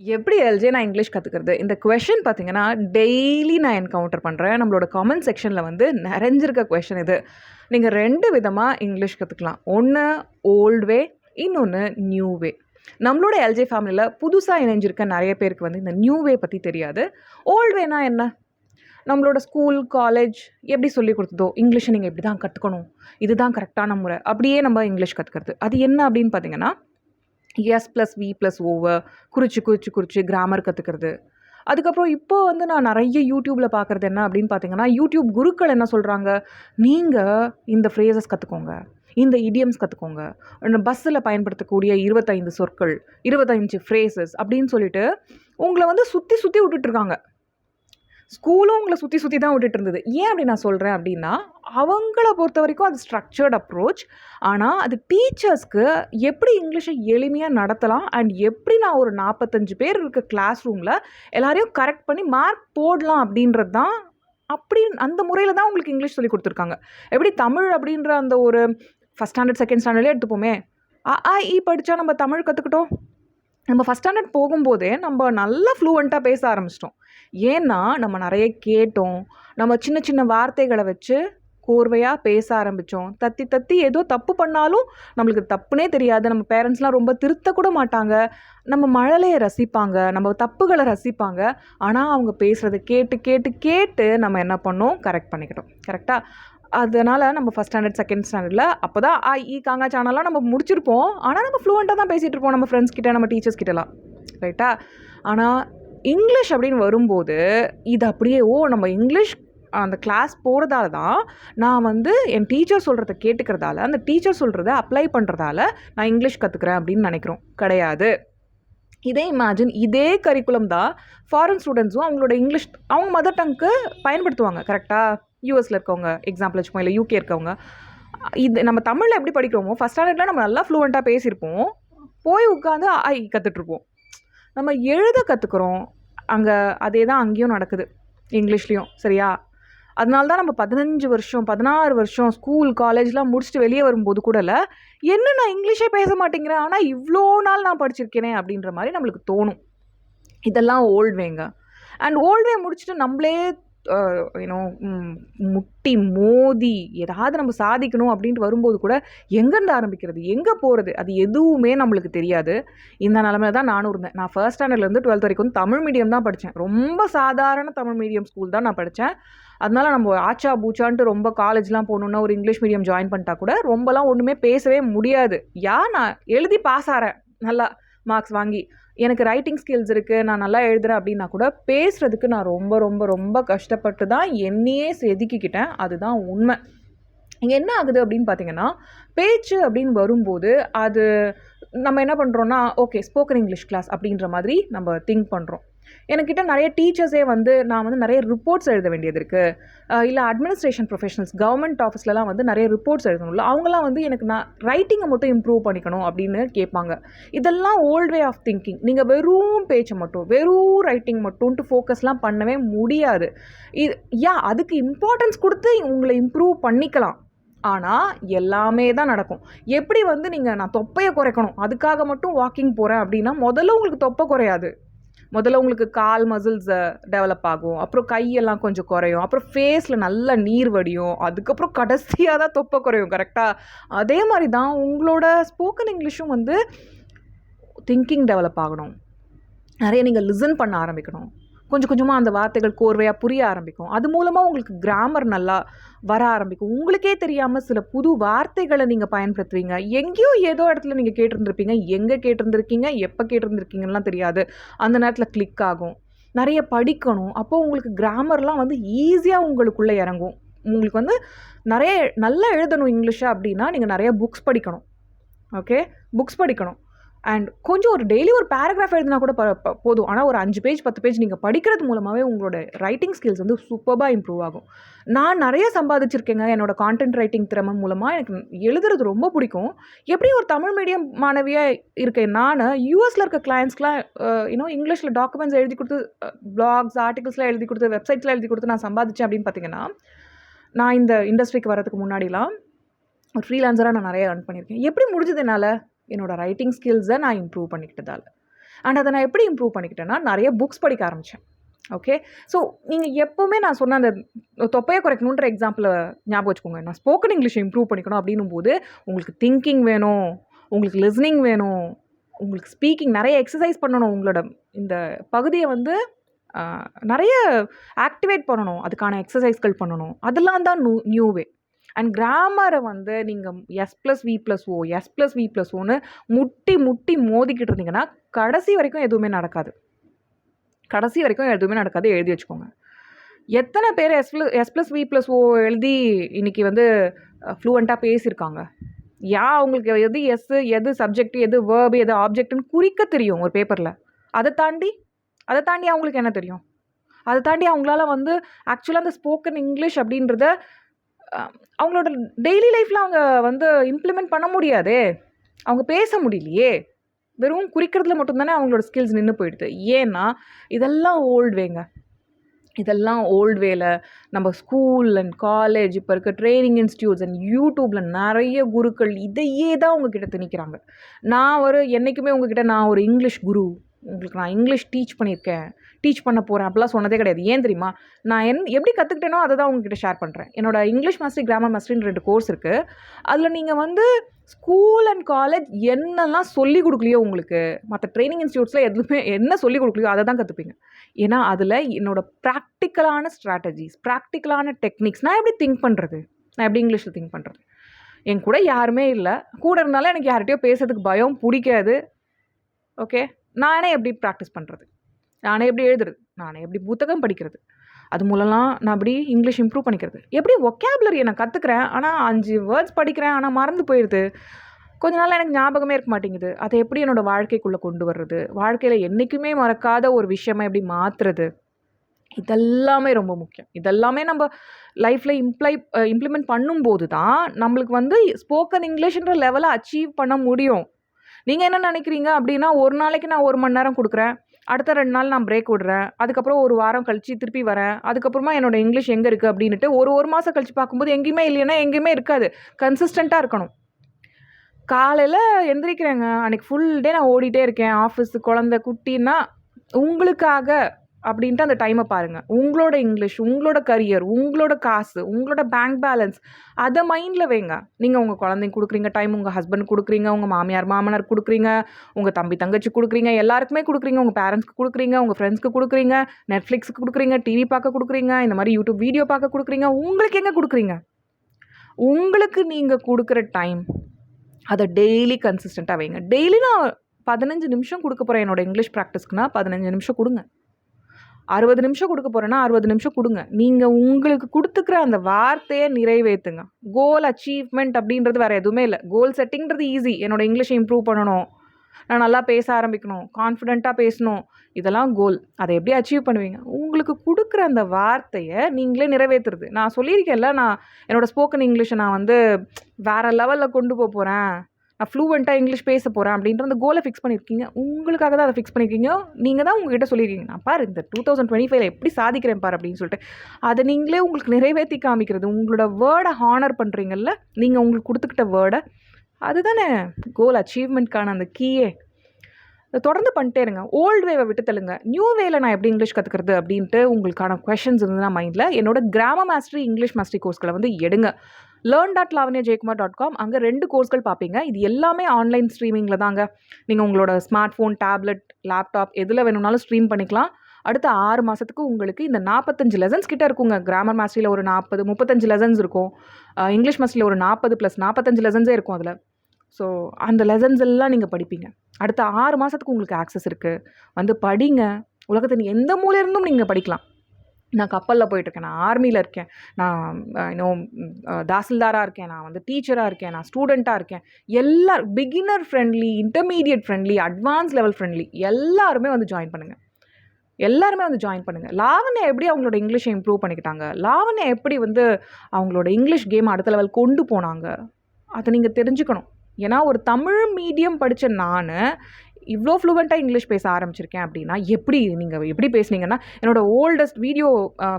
எப்படி எல்ஜே நான் இங்கிலீஷ் கற்றுக்கிறது இந்த கொஷின் பார்த்தீங்கன்னா டெய்லி நான் என்கவுண்டர் பண்ணுறேன் நம்மளோட காமெண்ட் செக்ஷனில் வந்து நிறைஞ்சிருக்க கொஷின் இது. நீங்கள் ரெண்டு விதமாக இங்கிலீஷ் கற்றுக்கலாம் ஒன்று ஓல்டு வே இன்னொன்று நியூ வே நம்மளோட எல்ஜே ஃபேமிலியில் புதுசாக இணைஞ்சிருக்க நிறைய பேருக்கு வந்து இந்த நியூ வே பற்றி தெரியாது. ஓல்டு வேனா என்ன? நம்மளோட ஸ்கூல் காலேஜ் எப்படி சொல்லி கொடுத்ததோ இங்கிலீஷை நீங்கள் இப்படி தான் கற்றுக்கணும் இதுதான் கரெக்டான முறை. அப்படியே நம்ம இங்கிலீஷ் கற்றுக்கிறது அது என்ன அப்படின்னு பார்த்தீங்கன்னா S plus V plus over குறிச்சு குறிச்சு குறிச்சு கிராமர் கற்றுக்கிறது அதுக்கப்புறம் இப்போ வந்து நான் நிறைய யூடியூப்பில் பார்க்குறது என்ன அப்படின்னு பார்த்தீங்கன்னா யூடியூப் குருக்கள் என்ன சொல்கிறாங்க நீங்கள் இந்த ஃப்ரேசஸ் கற்றுக்கோங்க இந்த இடியம்ஸ் கற்றுக்கோங்க பஸ்ஸில் பயன்படுத்தக்கூடிய இருபத்தைந்து சொற்கள் இருபத்தஞ்சு ஃப்ரேசஸ் அப்படின்னு சொல்லிட்டு உங்களை வந்து சுற்றி சுற்றி விட்டுட்ருக்காங்க ஸ்கூலும் உங்களை சுற்றி சுற்றி தான் விட்டுட்டு இருந்தது. ஏன் அப்படி நான் சொல்கிறேன் அப்படின்னா அவங்கள பொறுத்த வரைக்கும் அது ஸ்ட்ரக்சர்ட் அப்ரோச் ஆனால் அது டீச்சர்ஸ்க்கு எப்படி இங்கிலீஷை எளிமையாக நடத்தலாம்? அண்ட் எப்படி நான் ஒரு நாற்பத்தஞ்சு பேர் இருக்க கிளாஸ் ரூமில் எல்லாரையும் கரெக்ட் பண்ணி மார்க் போடலாம் அப்படின்றது தான் அப்படி அந்த முறையில் தான் உங்களுக்கு இங்கிலீஷ் சொல்லி கொடுத்துருக்காங்க. எப்படி தமிழ் அப்படின்ற அந்த ஒரு ஃபஸ்ட் ஸ்டாண்டர்ட் செகண்ட் ஸ்டாண்டர்ட்லேயே எடுத்துப்போமே. அ ஆ இ படித்தா நம்ம தமிழ் கற்றுக்கிட்டோம் நம்ம ஃபஸ்ட் ஸ்டாண்டர்ட் போகும்போதே நம்ம நல்லா ஃப்ளூவெண்ட்டாக பேச ஆரம்பிச்சிட்டோம். ஏன்னா நம்ம நிறைய கேட்டோம். நம்ம சின்ன சின்ன வார்த்தைகளை வச்சு கோர்வையாக பேச ஆரம்பித்தோம் தத்தி தத்தி ஏதோ தப்பு பண்ணாலும் நம்மளுக்கு தப்புனே தெரியாது. நம்ம பேரண்ட்ஸ்லாம் ரொம்ப திருத்தக்கூட மாட்டாங்க. நம்ம மழலையை ரசிப்பாங்க. நம்ம தப்புகளை ரசிப்பாங்க. ஆனால் அவங்க பேசுகிறத கேட்டு கேட்டு கேட்டு நம்ம என்ன பண்ணோம்? கரெக்ட் பண்ணிக்கிட்டோம். கரெக்டாக அதனால் நம்ம ஃபஸ்ட் ஸ்டாண்டர்ட் செகண்ட் ஸ்டாண்டர்டில் அப்போ தான் ஆ ஈ காங்கா சேனல்லாம் நம்ம முடிச்சிருப்போம். ஆனால் நம்ம ஃப்ளூவெண்ட்டாக தான் பேசிகிட்டு இருப்போம் நம்ம ஃப்ரெண்ட்ஸ் கிட்ட நம்ம டீச்சர்ஸ் கிட்டலாம். ரைட்டா ஆனால் இங்கிலீஷ் அப்படின்னு வரும்போது இது அப்படியே ஓ நம்ம இங்கிலீஷ் அந்த கிளாஸ் போகிறதால தான் நான் வந்து என் டீச்சர் சொல்கிறத கேட்டுக்கிறதால அந்த டீச்சர் சொல்கிறத அப்ளை பண்ணுறதால நான் இங்கிலீஷ் கற்றுக்குறேன் அப்படின்னு நினைக்கிறோம். கிடையாது. இதே இமேஜின் இதே கரிக்குலம் தான் ஃபாரின் ஸ்டூடெண்ட்ஸும் அவங்களோட இங்கிலீஷ் அவங்க மதர் டங்க்கு பயன்படுத்துவாங்க கரெக்டாக யூஎஸில் இருக்கவங்க எக்ஸாம்பிள் வச்சுக்கோங்க இல்லை யூகே இருக்கவங்க இது நம்ம தமிழில் எப்படி படிக்கிறோமோ ஃபஸ்ட் ஸ்டாண்டர்டில் நம்ம நல்லா ஃப்ளூவெண்ட்டாக பேசியிருப்போம். போய் உட்காந்து ஐ கற்றுட்ருப்போம் நம்ம எழுத கற்றுக்குறோம் அங்கே அதே தான் அங்கேயும் நடக்குது இங்கிலீஷ்லேயும் சரியா? அதனால தான் நம்ம பதினஞ்சு வருஷம் பதினாறு வருஷம் ஸ்கூல் காலேஜ்லாம் முடிச்சுட்டு வெளியே வரும்போது கூட இல்லை என்ன நான் இங்கிலீஷே பேச மாட்டேங்கிறேன்? ஆனால் இவ்வளோ நாள் நான் படிச்சிருக்கேனே அப்படின்ற மாதிரி நம்மளுக்கு தோணும். இதெல்லாம் ஓல்டு வேங்க அண்ட் ஓல்டு வே முடிச்சுட்டு நம்மளே யூனோ முட்டி மோதி ஏதாவது நம்ம சாதிக்கணும் அப்படின்ட்டு வரும்போது கூட எங்கேருந்து ஆரம்பிக்கிறது? எங்கே போகிறது? அது எதுவுமே நம்மளுக்கு தெரியாது. இந்த நிலமையில தான் நானும் இருந்தேன். நான் ஃபர்ஸ்ட் ஸ்டாண்டர்ட்லேருந்து டுவெல்த் வரைக்கும் தமிழ் மீடியம் தான் படித்தேன். ரொம்ப சாதாரண தமிழ் மீடியம் ஸ்கூல் தான் நான் படித்தேன். அதனால நம்ம ஆச்சா பூச்சான்ட்டு ரொம்ப காலேஜ்லாம் போகணுன்னா ஒரு இங்கிலீஷ் மீடியம் ஜாயின் பண்ணிட்டா கூட ரொம்பலாம் ஒன்றுமே பேசவே முடியாது. யா நான் எழுதி பாஸ் ஆகிறேன் நல்லா மார்க்ஸ் வாங்கி எனக்கு ரைட்டிங் ஸ்கில்ஸ் இருக்குது நான் நல்லா எழுதுகிறேன் அப்படின்னா கூட பேசுகிறதுக்கு நான் ரொம்ப ரொம்ப ரொம்ப கஷ்டப்பட்டு தான் என்னையே செதுக்கிக்கிட்டேன். அதுதான் உண்மை. இங்கே என்ன ஆகுது அப்படின்னு பார்த்தீங்கன்னா பேச்சு அப்படின்னு வரும்போது அது நம்ம என்ன பண்ணுறோன்னா ஓகே ஸ்போக்கன் இங்கிலீஷ் கிளாஸ் அப்படின்ற மாதிரி நம்ம திங்க் பண்ணுறோம் என்கிட்ட நிறைய டீச்சர்ஸே வந்து நான் வந்து நிறைய ரிப்போர்ட்ஸ் எழுத வேண்டியது இருக்குது இல்லை அட்மினிஸ்ட்ரேஷன் ப்ரொஃபஷனல்ஸ் கவர்மெண்ட் ஆஃபீஸ்லலாம் வந்து நிறைய ரிப்போர்ட்ஸ் எழுதணும்ல அவங்களாம் வந்து எனக்கு நான் ரைட்டிங்கை மட்டும் இம்ப்ரூவ் பண்ணிக்கணும் அப்படின்னு கேட்பாங்க. இதெல்லாம் ஓல்ட் வே ஆஃப் திங்கிங் நீங்கள் வெறும் பேச்சை மட்டும் வெறும் ரைட்டிங் மட்டும்ட்டு ஃபோக்கஸ்லாம் பண்ணவே முடியாது. இது யா அதுக்கு இம்பார்ட்டன்ஸ் கொடுத்து உங்களை இம்ப்ரூவ் பண்ணிக்கலாம். ஆனால் எல்லாமே தான் நடக்கும். எப்படி வந்து நீங்கள் நான் தொப்பையை குறைக்கணும் அதுக்காக மட்டும் வாக்கிங் போகிறேன் அப்படின்னா முதல்ல உங்களுக்கு தொப்பை குறையாது. முதல்ல உங்களுக்கு கால் மசில்ஸ் டெவலப் ஆகும். அப்புறம் கையெல்லாம் கொஞ்சம் குறையும். அப்புறம் ஃபேஸில் நல்லா நீர் வடியும். அதுக்கப்புறம் கடைசியாக தான் தொப்பை குறையும் கரெக்டாக அதே மாதிரி தான் உங்களோட ஸ்போக்கன் இங்கிலீஷும் வந்து திங்கிங் டெவலப் ஆகணும். நிறைய நீங்கள் லிசன் பண்ண ஆரம்பிக்கணும். கொஞ்சம் கொஞ்சமாக அந்த வார்த்தைகள் கோர்வையாக புரிய ஆரம்பிக்கும். அது மூலமாக உங்களுக்கு கிராமர் நல்லா வர ஆரம்பிக்கும். உங்களுக்கே தெரியாமல் சில புது வார்த்தைகளை நீங்கள் பயன்படுத்துவீங்க. எங்கேயோ ஏதோ இடத்துல நீங்கள் கேட்டிருந்துருப்பீங்க. எங்கே கேட்டிருந்துருக்கீங்க? எப்போ கேட்டிருந்துருக்கீங்கலாம் தெரியாது. அந்த நேரத்தில் கிளிக் ஆகும். நிறைய படிக்கணும். அப்போது உங்களுக்கு கிராமர்லாம் வந்து ஈஸியாக உங்களுக்குள்ளே இறங்கும். உங்களுக்கு வந்து நிறைய நல்லா எழுதணும் இங்கிலீஷை அப்படின்னா நீங்கள் நிறைய புக்ஸ் படிக்கணும். ஓகே புக்ஸ் படிக்கணும். அண்ட் கொஞ்சம் ஒரு டெய்லி ஒரு பேராகிராஃப் எழுதினா கூட ப போதும். ஆனால் ஒரு அஞ்சு பேஜ் பத்து பேஜ் நீங்கள் படிக்கிறது மூலமாகவே உங்களோட ரைட்டிங் ஸ்கில்ஸ் வந்து சூப்பராக இம்ப்ரூவ் ஆகும். நான் நிறைய சம்பாதிச்சிருக்கேங்க. என்னோடய கான்டென்ட் ரைட்டிங் திறமை மூலமாக எனக்கு எழுதுறது ரொம்ப பிடிக்கும். எப்படி ஒரு தமிழ் மீடியம் மாணவியாக இருக்கேன்? நான் யூஎஸில் இருக்க கிளைண்ட்ஸ்க்குலாம் இன்னும் இங்கிலீஷில் டாக்குமெண்ட்ஸ் எழுதி கொடுத்து பிளாக்ஸ் ஆர்டிகல்ஸ்லாம் எழுதி கொடுத்து வெப்சைட்ஸ்லாம் எழுதி கொடுத்து நான் சம்பாதிச்சேன் அப்படின்னு பார்த்தீங்கன்னா நான் இந்த இண்டஸ்ட்ரிக்கு வரதுக்கு முன்னாடிலாம் ஒரு ஃப்ரீலான்சராக நான் நிறைய ரன் பண்ணியிருக்கேன். எப்படி முடிஞ்சது என்னால்? என்னோடய ரைட்டிங் ஸ்கில்ஸை நான் இம்ப்ரூவ் பண்ணிக்கிட்டதால். அண்ட் அதை நான் எப்படி இம்ப்ரூவ் பண்ணிக்கிட்டேன்னா நிறைய புக்ஸ் படிக்க ஆரம்பித்தேன் ஓகே ஸோ நீங்கள் எப்போவுமே நான் சொன்ன அந்த தொப்பையை குறைக்கணுன்ற எக்ஸாம்பிளை ஞாபகம் வச்சுக்கோங்க. நான் ஸ்போக்கன் இங்கிலீஷ் இம்ப்ரூவ் பண்ணிக்கணும் அப்படின்னும் போது உங்களுக்கு திங்கிங் வேணும் உங்களுக்கு லிஸ்னிங் வேணும் உங்களுக்கு ஸ்பீக்கிங் நிறைய எக்ஸசைஸ் பண்ணணும். உங்களோட இந்த பகுதியை வந்து நிறைய ஆக்டிவேட் பண்ணணும். அதுக்கான எக்ஸசைஸ்கள் பண்ணணும். அதெல்லாம் தான் நியூ நியூ வே அண்ட் கிராமரை வந்து நீங்கள் S plus V plus O S plus V plus ஓன்னு முட்டி முட்டி மோதிக்கிட்டு இருந்தீங்கன்னா கடைசி வரைக்கும் எதுவுமே நடக்காது. கடைசி வரைக்கும் எதுவுமே நடக்காது எழுதி வச்சுக்கோங்க. எத்தனை பேர் S plus S plus V plus O எழுதி இன்றைக்கி வந்து ஃப்ளூவெண்ட்டாக பேசியிருக்காங்க? யா அவங்களுக்கு எது எஸ் எது சப்ஜெக்ட் எது வேர்பு எது ஆப்ஜெக்ட்னு குறிக்க தெரியும் ஒரு பேப்பரில் அதை தாண்டி அதை தாண்டி அவங்களுக்கு என்ன தெரியும்? அதை தாண்டி அவங்களால வந்து ஆக்சுவலாக அந்த ஸ்போக்கன் இங்கிலீஷ் அப்படின்றத அவங்களோட டெய்லி லைஃப்பில் அவங்க வந்து இம்ப்ளிமெண்ட் பண்ண முடியாதே. அவங்க பேச முடியலையே. வெறும் குறிக்கிறதுல மட்டும்தானே அவங்களோட ஸ்கில்ஸ் நின்று போயிடுது. ஏன்னா இதெல்லாம் ஓல்டு வேங்க இதெல்லாம் ஓல்டு வேல நம்ம ஸ்கூல் அண்ட் காலேஜ் இப்போ இருக்க ட்ரைனிங் இன்ஸ்டியூட்ஸ் அண்ட் யூடியூப்பில் நிறைய குருக்கள் இதையே தான் உங்ககிட்ட திணிக்கிறாங்க. நான் ஒரு என்றைக்குமே உங்ககிட்ட நான் ஒரு இங்கிலீஷ் குரு உங்களுக்கு நான் இங்கிலீஷ் டீச் பண்ணியிருக்கேன் டீச் பண்ண போகிறேன் அப்படிலாம் சொன்னதே கிடையாது. ஏன் தெரியுமா? நான் என் எப்படி கற்றுக்கிட்டேனோ அதை தான் உங்ககிட்ட ஷேர் பண்ணுறேன் என்னோட இங்கிலீஷ் மாஸ்டரி கிராமர் மாஸ்டரின்னு ரெண்டு கோர்ஸ் இருக்குது அதில் நீங்கள் வந்து ஸ்கூல் அண்ட் காலேஜ் என்னெல்லாம் சொல்லி கொடுக்கலையோ உங்களுக்கு மற்ற ட்ரைனிங் இன்ஸ்டியூட்ஸில் எதுவுமே என்ன சொல்லி கொடுக்கலையோ அதை தான் கற்றுப்பீங்க ஏன்னா அதில் என்னோட ப்ராக்டிக்கலான ஸ்ட்ராட்டஜிஸ் ப்ராக்டிக்கலான டெக்னிக்ஸ் நான் எப்படி திங்க் பண்ணுறது நான் எப்படி இங்கிலீஷில் திங்க் பண்ணுறது என் கூட யாருமே இல்லை. கூட இருந்தாலும் எனக்கு யார்கிட்டயோ பேசுறதுக்கு பயம் பிடிக்காது. ஓகே நானே எப்படி ப்ராக்டிஸ் பண்ணுறது நானே எப்படி எழுதுறது? நானே எப்படி புத்தகம் படிக்கிறது? அது மூலம்லாம் நான் அப்படி இங்கிலீஷ் இம்ப்ரூவ் பண்ணிக்கிறது? எப்படி ஒக்கேபுலரி நான் கற்றுக்குறேன் ஆனால் அஞ்சு வேர்ட்ஸ் படிக்கிறேன் ஆனால் மறந்து போயிடுது கொஞ்ச நாள் எனக்கு ஞாபகமே இருக்க மாட்டேங்குது. அதை எப்படி என்னோடய வாழ்க்கைக்குள்ளே கொண்டு வர்றது? வாழ்க்கையில் என்றைக்குமே மறக்காத ஒரு விஷயமா எப்படி மாற்றுறது இதெல்லாமே ரொம்ப முக்கியம். இதெல்லாமே நம்ம லைஃப்பில் இம்ப்ளை இம்ப்ளிமெண்ட் பண்ணும்போது தான் நம்மளுக்கு வந்து ஸ்போக்கன் இங்கிலீஷ்ன்ற லெவலை அச்சீவ் பண்ண முடியும். நீங்கள் என்ன நினைக்கிறீங்க? அப்படின்னா ஒரு நாளைக்கு நான் ஒரு மணி நேரம் கொடுக்குறேன். அடுத்த ரெண்டு நாள் நான் பிரேக் விடுறேன். அதுக்கப்புறம் ஒரு வாரம் கழிச்சு திருப்பி வரேன். அதுக்கப்புறமா என்னோட இங்கிலீஷ் எங்கே இருக்குது அப்படின்ட்டு ஒரு ஒரு மாதம் கழிச்சு பார்க்கும்போது எங்கேயுமே இல்லைன்னா எங்கேயுமே இருக்காது. கன்சிஸ்டண்ட்டாக இருக்கணும். காலையில் எந்திரிக்கிறேங்க. அன்றைக்கி ஃபுல் டே நான் ஓடிட்டே இருக்கேன். ஆஃபீஸு குழந்த குட்டின்னா உங்களுக்காக அப்படின்ட்டு அந்த டைமை பாருங்கள் உங்களோட இங்கிலீஷ் உங்களோட கரியர் உங்களோட காசு உங்களோட பேங்க் பேலன்ஸ் அதை மைண்டில் வைங்க. நீங்கள் உங்கள் குழந்தைங்க கொடுக்குறீங்க டைம் உங்கள் ஹஸ்பண்ட் கொடுக்குறீங்க உங்கள் மாமியார் மாமனார் கொடுக்குறீங்க உங்கள் தம்பி தங்கச்சி கொடுக்குறீங்க எல்லாருக்குமே கொடுக்குறீங்க உங்கள் பேரண்ட்ஸ்க்கு கொடுக்குறீங்க உங்கள் ஃப்ரெண்ட்ஸ்க்கு கொடுக்குறீங்க நெட்ஃப்ளிக்ஸுக்கு கொடுக்குறீங்க டிவி பார்க்க கொடுக்குறீங்க இந்த மாதிரி யூடியூப் வீடியோ பார்க்க கொடுக்குறீங்க உங்களுக்கு எங்கே கொடுக்குறீங்க? உங்களுக்கு நீங்கள் கொடுக்குற டைம் அதை டெய்லி கன்சிஸ்டண்ட்டாக வைங்க. டெய்லி நான் பதினஞ்சு நிமிஷம் கொடுக்க போகிறேன் என்னோட இங்கிலீஷ் ப்ராக்டிஸ்க்குனா பதினஞ்சு நிமிஷம் கொடுங்க. அறுபது நிமிஷம் கொடுக்க போகிறேன்னா அறுபது நிமிஷம் கொடுங்க. நீங்கள் உங்களுக்கு கொடுத்துக்கிற அந்த வார்த்தையை நிறைவேற்றுங்க கோல் அச்சீவ்மெண்ட் அப்படின்றது வேறு எதுவுமே இல்லை. கோல் செட்டிங்கிறது ஈஸி என்னோட இங்கிலீஷை இம்ப்ரூவ் பண்ணணும். நான் நல்லா பேச ஆரம்பிக்கணும். கான்ஃபிடெண்ட்டாக பேசணும். இதெல்லாம் கோல் அதை எப்படி அச்சீவ் பண்ணுவீங்க? உங்களுக்கு கொடுக்குற அந்த வார்த்தையை நீங்களே நிறைவேற்றுறது நான் சொல்லியிருக்கேன்ல நான் என்னோடய ஸ்போக்கன் இங்கிலீஷை நான் வந்து வேறு லெவலில் கொண்டு போக போகிறேன் நான் ஃப்ளூவெண்ட்டாக இங்கிலீஷ் பேச போகிறேன் அப்படின்ற அந்த கோலை ஃபிக்ஸ் பண்ணியிருக்கீங்க உங்களுக்காக தான் அதை ஃபிக்ஸ் பண்ணியிருக்கீங்க நீங்கள் தான் உங்ககிட்ட சொல்லியிருக்கீங்க நான் பாரு இந்த டூ தௌசண்ட் டுவெண்ட்டி ஃபைவ்ல எப்படி சாதிக்கிறேன் பாரு அப்படின்னு சொல்லிட்டு. அதை நீங்களே உங்களுக்கு நிறைவேற்றி காமிக்கிறது உங்களோட வேர்டை ஹானர் பண்ணுறீங்கல்ல நீங்கள் உங்களுக்கு கொடுத்துக்கிட்ட வேர்டை அதுதானே கோல் அச்சீவ்மெண்ட்கான அந்த கீயே இதை தொடர்ந்து பண்ணிட்டே இருங்க. ஓல்டு வேவை விட்டு தள்ளுங்க. நியூ வேல நான் எப்படி இங்கிலீஷ் கற்றுக்கிறது அப்படின்ட்டு உங்களுக்கான கொஷின்ஸ் இருந்ததுன்னா மைண்டில் என்னோட கிராம மாஸ்டரி இங்கிலீஷ் மாஸ்டரி கோர்ஸ்களை வந்து எடுங்க. Learn dot Lavanya Jayakumar dot com அங்கே ரெண்டு கோர்ஸ்கள் பார்ப்பீங்க இது எல்லாமே ஆன்லைன் ஸ்ட்ரீமிங்கில் தாங்க. நீங்கள் உங்களோட ஸ்மார்ட் ஃபோன் டேப்லெட் லேப்டாப் எதில் வேணும்னாலும் ஸ்ட்ரீம் பண்ணிக்கலாம். அடுத்த ஆறு மாதத்துக்கு உங்களுக்கு இந்த நாற்பத்தஞ்சு லெசன்ஸ் கிட்ட இருக்குங்க. கிராமர் மாஸ்டரியில் ஒரு நாற்பது முப்பத்தஞ்சு லெசன்ஸ் இருக்கும். இங்கிலீஷ் மாஸ்டரியில் ஒரு நாற்பது ப்ளஸ் நாற்பத்தஞ்சு லெசன்ஸே இருக்கும் அதில். ஸோ அந்த லெசன்ஸ் எல்லாம் நீங்கள் படிப்பீங்க. அடுத்த ஆறு மாதத்துக்கு உங்களுக்கு ஆக்சஸ் இருக்குது வந்து படிங்க. உலகத்தின் எந்த மூலையிருந்தும் நீங்கள் படிக்கலாம். நான் கப்பலில் போயிட்டுருக்கேன். நான் ஆர்மியில் இருக்கேன். நான் இன்னும் தாசில்தாராக இருக்கேன். நான் வந்து டீச்சராக இருக்கேன். நான் ஸ்டூடெண்ட்டாக இருக்கேன். எல்லா beginner friendly intermediate friendly advance level friendly எல்லாருமே வந்து ஜாயின் பண்ணுங்கள் எல்லாருமே வந்து ஜாயின் பண்ணுங்கள் லாவண்யா எப்படி அவங்களோட இங்கிலீஷை இம்ப்ரூவ் பண்ணிக்கிட்டாங்க? லாவண்யா எப்படி வந்து அவங்களோட இங்கிலீஷ் கேம் அடுத்த லெவல் கொண்டு போனாங்க? அதை நீங்கள் தெரிஞ்சுக்கணும். ஏன்னா ஒரு தமிழ் மீடியம் படித்த நான் இவ்வளோ ஃப்ளூவெண்ட்டாக இங்கிலீஷ் பேச ஆரம்பிச்சிருக்கேன் அப்படின்னா எப்படி நீங்கள் எப்படி பேசுனீங்கன்னா என்னோட ஓல்டஸ்ட் வீடியோ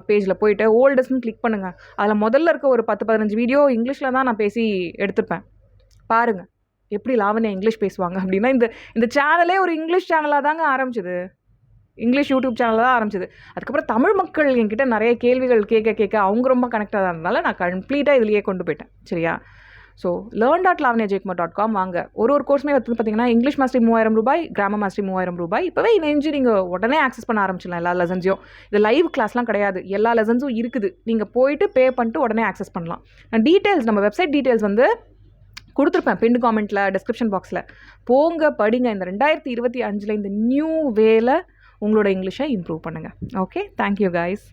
பேஜில் போயிட்டு ஓல்டஸ்ட்னு கிளிக் பண்ணுங்கள் அதில் முதல்ல இருக்க ஒரு பத்து பதினஞ்சு வீடியோ இங்கிலீஷில் தான் நான் பேசி எடுத்திருப்பேன். பாருங்கள் எப்படி லாவண்யா இங்கிலீஷ் பேசுவாங்க அப்படின்னா இந்த இந்த சேனலே ஒரு இங்கிலீஷ் சேனலாக தாங்க ஆரம்பிச்சது. இங்கிலீஷ் யூடியூப் சேனல் தான் ஆரம்பிச்சது. அதுக்கப்புறம் தமிழ் மக்கள் என்கிட்ட நிறைய கேள்விகள் கேட்க கேட்க அவங்க ரொம்ப கனெக்டாக இருந்ததால நான் கம்ப்ளீட்டாக இதுலேயே கொண்டு போயிட்டேன். சரியா? So learn dot Lavanya Jayakumar dot com வாங்க. ஒரு ஒரு கோர்ஸுமே வந்து பார்த்தீங்கன்னா இங்கிலீஷ் மாஸ்டரி மூவாயிரம் ரூபாய் கிராம மாஸ்டரி மூவாயிரம் ரூபாய். இப்போவே இணைஞ்சு நீங்கள் உடனே ஆக்சஸ் பண்ண ஆரம்பிச்சிடலாம் எல்லா லெசன்ஸையும் இது லைவ் கிளாஸ்லாம் கிடையாது. எல்லா லெசன்ஸும் இருக்குது. நீங்கள் போயிட்டு பே பண்ணிட்டு உடனே ஆக்சஸ் பண்ணலாம். நான் டீட்டெயில்ஸ் நம்ம வெப்சைட் டீட்டெயில்ஸ் வந்து கொடுத்துருப்பேன். பின் காமெண்ட்டில் டிஸ்கிரிப்ஷன் பாக்ஸில் போங்க படிங்க. இந்த ரெண்டாயிரத்தி இருபத்தி அஞ்சில் இந்த நியூ வேல உங்களோட இங்கிலீஷை இம்ப்ரூவ் பண்ணுங்கள் ஓகே தேங்க்யூ கைஸ்